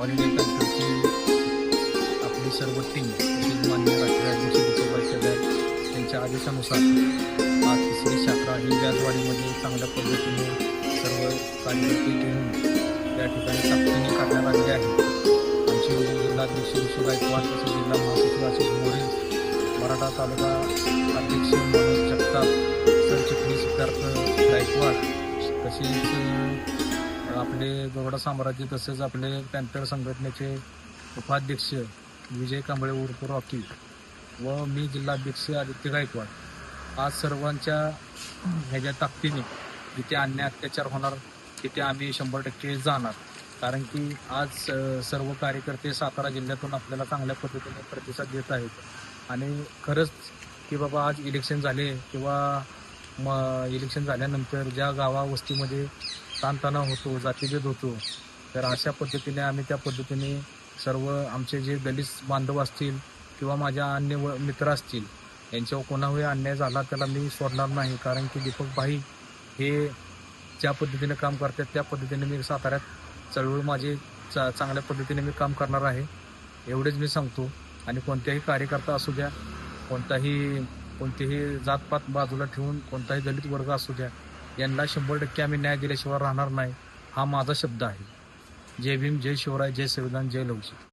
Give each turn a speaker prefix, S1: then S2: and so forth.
S1: All India कंट्रीची आपली सर्व team तसेच मान्य राष्ट्रीय अध्यक्ष दिसोबाई आदेशानुसार आज तिसरी शाखा ही व्याजवाडीमध्ये चांगल्या पद्धतीने सर्व कार्यकर्ते घेऊन त्या ठिकाणी ताकदीने काढण्यात आलेली आहे. आमचे जिल्हाध्यक्ष ऋषी गायकवाड तसेच जिल्हा महासचिव आशिष मोरे मराठा तालुका अध्यक्ष मनोज जगताप सरचिटणीस सिद्धार्थ गायकवाड तसेच आपले गरुडा साम्राज्य तसेच आपले पॅन्थर संघटनेचे उपाध्यक्ष विजय कांबळे उर्फ रॉकी व मी जिल्हाध्यक्ष आदित्य गायकवाड. आज सर्वांच्या ह्याच्या ताकदीने जिथे अन्याय अत्याचार होणार तिथे आम्ही शंभर टक्के जाणार. कारण की आज सर्व कार्यकर्ते सातारा जिल्ह्यातून आपल्याला चांगल्या पद्धतीने प्रतिसाद देत आहेत. आणि खरंच की बाबा आज इलेक्शन झाले किंवा म इलेक्शन झाल्यानंतर ज्या गावा वस्तीमध्ये ताणतणाव होतो जातीभेद होतो. तर अशा पद्धतीने आम्ही त्या पद्धतीने सर्व आमचे जे दलित बांधव असतील किंवा माझ्या अन्य व- मित्र असतील यांच्यावर कोणावर अन्याय झाला त्याला मी सोडणार नाही. कारण की दीपक भाई हे ज्या पद्धतीने काम करतात त्या पद्धतीने मी साताऱ्यात चळवळ माझी चा चांगल्या पद्धतीने मी काम करणार आहे. एवढेच मी सांगतो. आणि कोणत्याही कार्यकर्ता असू द्या कोणताही कोणतेही जातपात बाजूला ठेवून कोणताही दलित वर्ग असू द्या यांना शंभर टक्के आम्ही न्याय दिल्याशिवाय राहणार नाही. हा माझा शब्द आहे. जय भीम जय शिवराय जय संविधान जय लवजी